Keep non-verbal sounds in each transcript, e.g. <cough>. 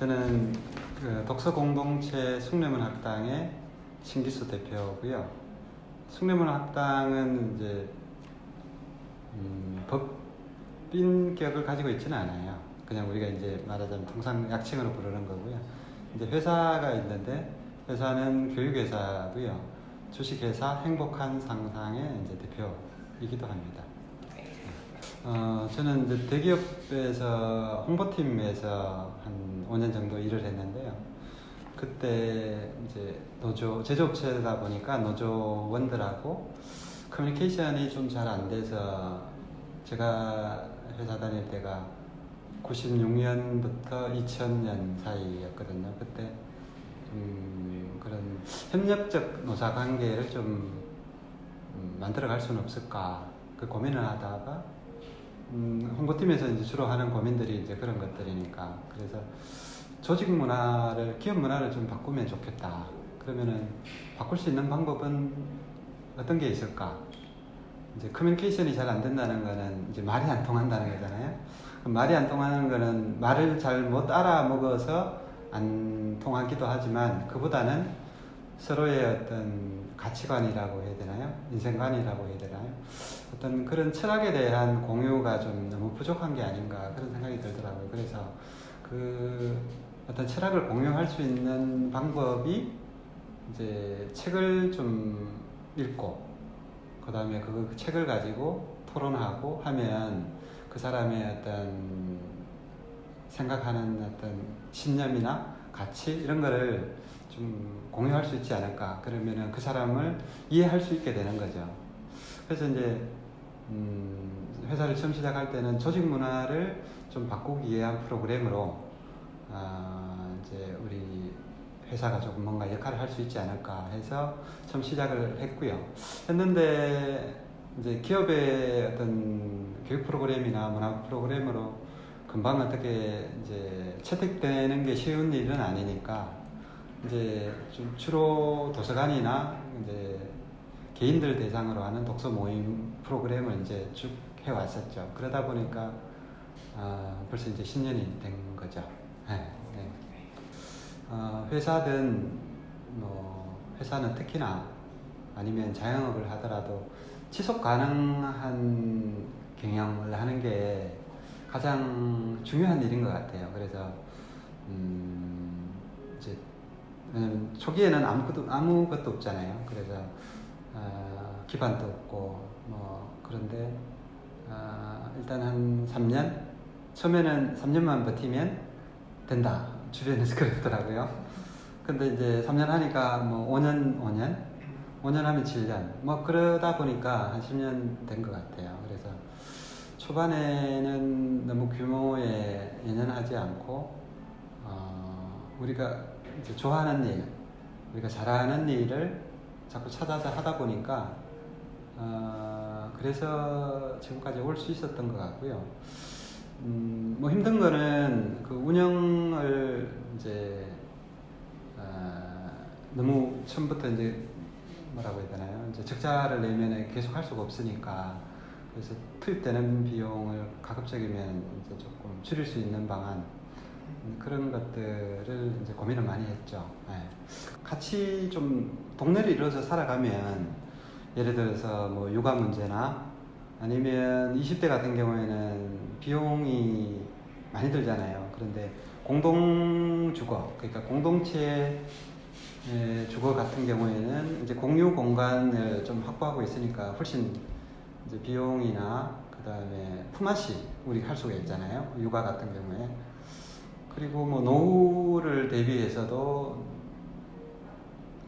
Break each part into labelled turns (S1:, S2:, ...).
S1: 저는 그 독서 공동체 숭례문 학당의 신기수 대표고요. 숭례문 학당은 이제 음, 법인격을 가지고 있지는 않아요. 그냥 우리가 이제 말하자면 통상 약칭으로 부르는 거고요. 이제 회사가 있는데 회사는 교육회사고요. 주식회사 행복한 상상의 이제 대표이기도 합니다. 어, 저는 이제 대기업에서 홍보팀에서 한 5년 정도 일을 했는데요. 그때 이제 노조, 제조업체다 보니까 노조원들하고 커뮤니케이션이 좀 잘 안 돼서 제가 회사 다닐 때가 96년부터 2000년 사이였거든요. 그때 음, 그런 협력적 노사 관계를 좀 음, 만들어갈 수는 없을까 그 고민을 하다가 음, 홍보팀에서 이제 주로 하는 고민들이 이제 그런 것들이니까 그래서 조직 문화를 기업 문화를 좀 바꾸면 좋겠다. 그러면은 바꿀 수 있는 방법은 어떤 게 있을까? 이제 커뮤니케이션이 잘 안 된다는 거는 이제 말이 안 통한다는 거잖아요. 말이 안 통하는 거는 말을 잘 못 알아먹어서 안 통하기도 하지만 그보다는 서로의 어떤 가치관이라고 해야 되나요? 인생관이라고 해야 되나요? 어떤 그런 철학에 대한 공유가 좀 너무 부족한 게 아닌가 그런 생각이 들더라고요. 그래서 그 어떤 철학을 공유할 수 있는 방법이 이제 책을 좀 읽고 그 다음에 그 책을 가지고 토론하고 하면 그 사람의 어떤 생각하는 어떤 신념이나 가치 이런 거를 좀 공유할 수 있지 않을까 그러면은 그 사람을 이해할 수 있게 되는 거죠. 그래서 이제 음, 회사를 처음 시작할 때는 조직 문화를 좀 바꾸기 위한 프로그램으로 아, 이제 우리 회사가 조금 뭔가 역할을 할 수 있지 않을까 해서 처음 시작을 했고요. 했는데 이제 기업의 어떤 교육 프로그램이나 문화 프로그램으로 금방 어떻게 이제 채택되는 게 쉬운 일은 아니니까 이제 좀 주로 도서관이나 이제 개인들 대상으로 하는 독서 모임 프로그램을 이제 쭉 해왔었죠. 그러다 보니까 아, 벌써 이제 10년이 된 거죠. 네, 네. 어, 회사든 뭐 회사는 특히나 아니면 자영업을 하더라도 지속 가능한 경영을 하는 게 가장 중요한 일인 것 같아요. 그래서 음, 이제 왜냐면 초기에는 아무것도 아무것도 없잖아요. 그래서 어, 기반도 없고 뭐 그런데 어, 일단 한 3년 처음에는 3년만 버티면 된다 주변에서 <laughs> 그러더라고요. 근데 이제 3년 하니까 뭐 5년 5년 5년 하면 7년 뭐 그러다 보니까 한 10년 된 것 같아요. 그래서 초반에는 너무 규모에 연연하지 않고 어, 우리가 이제 좋아하는 일, 우리가 잘하는 일을 자꾸 찾아서 하다 보니까 어, 그래서 지금까지 올 수 있었던 것 같고요. 음, 뭐 힘든 거는 그 운영을 이제 어, 너무 처음부터 이제 뭐라고 해야 되나요? 이제 적자를 내면 계속 할 수가 없으니까 그래서 투입되는 비용을 가급적이면 이제 조금 줄일 수 있는 방안 음, 그런 것들을 이제 고민을 많이 했죠. 예. 같이 좀 동네를 이루어서 살아가면 예를 들어서 뭐 육아 문제나 아니면 20대 같은 경우에는 비용이 많이 들잖아요. 그런데 공동 주거, 그러니까 공동체 의 주거 같은 경우에는 이제 공유 공간을 좀 확보하고 있으니까 훨씬 이제 비용이나 그 다음에 품앗이 우리 할 수가 있잖아요. 육아 같은 경우에. 그리고 뭐 노후를 대비해서도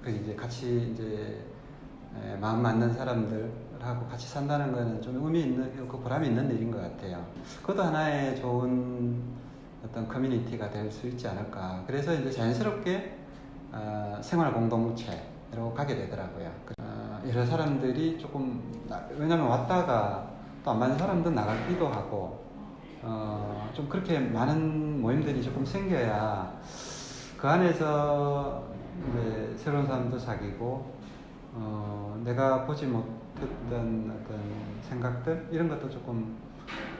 S1: 그 이제 같이 이제 에, 마음 맞는 사람들하고 같이 산다는 거는 좀 의미 있는 그 보람이 있는 일인 것 같아요. 그것도 하나의 좋은 어떤 커뮤니티가 될 수 있지 않을까. 그래서 이제 자연스럽게 어, 생활 공동체로 가게 되더라고요. 어, 여러 사람들이 조금 나- 왜냐면 왔다가 또 안 맞는 사람들 나가기도 하고 어, 좀 그렇게 많은 모임들이 조금 생겨야 그 안에서 이제 새로운 사람도 사귀고 어, 내가 보지 못했던 어떤 생각들 이런 것도 조금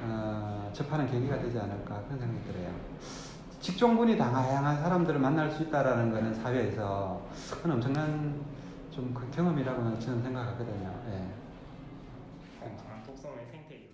S1: 어, 접하는 계기가 되지 않을까 그런 생각이 들어요. 직종군이 다양한 사람들을 만날 수 있다라는 거는 사회에서 그건 엄청난 좀 그 경험이라고 저는 생각하거든요. 예.
S2: 건강한 독성의 생태